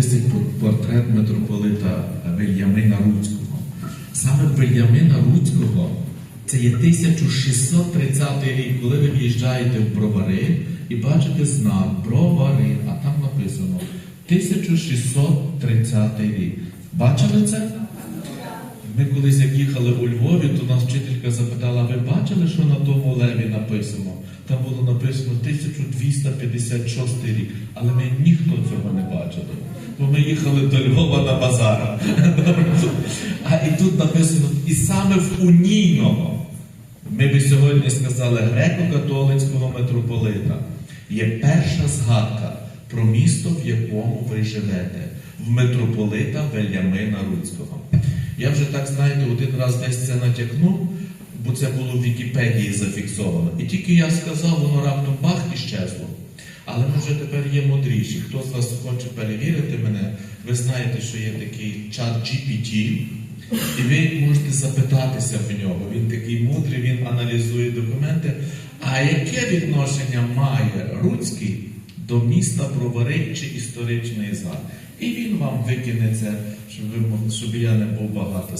висить портрет митрополита Вильямина Руцького. Саме Вильямина Руцького це є 1630 рік, коли ви в'їжджаєте в Бровари і бачите знак Бровари, а там написано 1630 рік. Бачили це? Ми колись як їхали у Львові, то нас вчителька запитала, ви бачили, що на тому леві написано? Там було написано 1256 рік, але ми ніхто цього не бачили. Бо ми їхали до Львова на базар. А і тут написано, і саме в унійного, ми би сьогодні сказали греко-католицького митрополита, є перша згадка про місто, в якому ви живете, в митрополита Вельямина Руцького. Я вже так знаєте, один раз десь це натякнув, бо це було в Вікіпедії зафіксовано. І тільки я сказав, воно раптом бах і щезло. Але ми вже тепер є мудріші. Хто з вас хоче перевірити ви знаєте, що є такий чат GPT, і ви можете запитатися в нього. Він такий мудрий, він аналізує документи. А яке відношення має Руцький до міста Бровари чи історичний зал? І він вам викине це, щоб, ви, щоб я не був багато